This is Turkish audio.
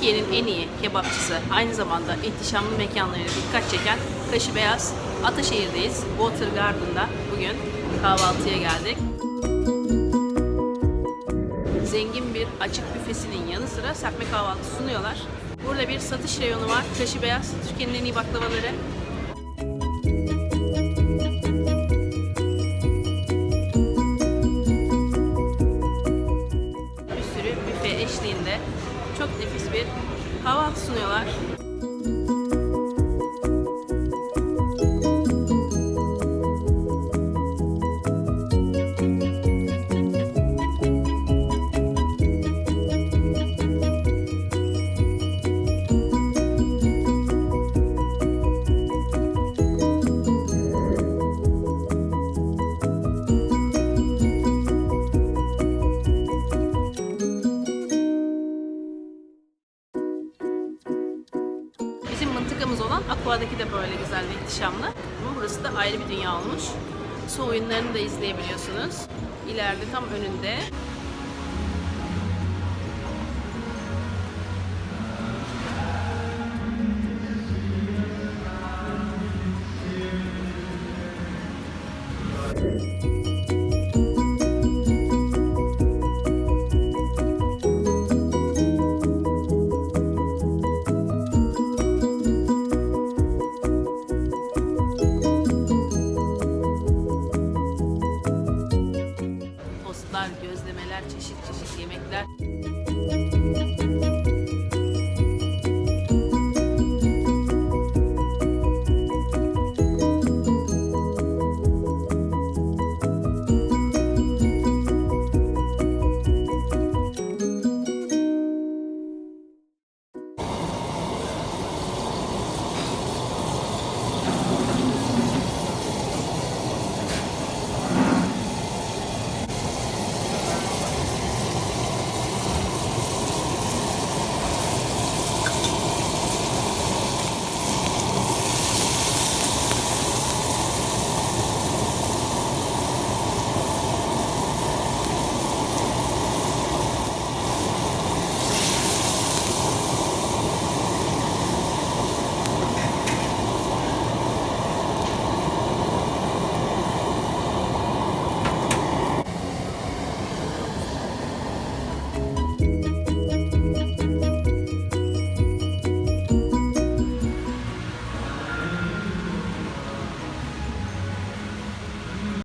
Türkiye'nin en iyi kebapçısı, aynı zamanda ihtişamlı mekanlarıyla dikkat çeken Kaşı Beyaz Ataşehir'deyiz. Water Garden'da bugün kahvaltıya geldik. Zengin bir açık büfesinin yanı sıra serpme kahvaltı sunuyorlar. Burada bir satış reyonu var. Kaşı Beyaz, Türkiye'nin en iyi baklavaları. Bir sürü büfe eşliğinde çok nefis bir kahvaltı sunuyorlar. Bizim mıntıkamız olan Aqua'daki de böyle güzel ve ihtişamlı. Ama burası da ayrı bir dünya olmuş. Su oyunlarını da izleyebiliyorsunuz. İleride tam önünde. Teile!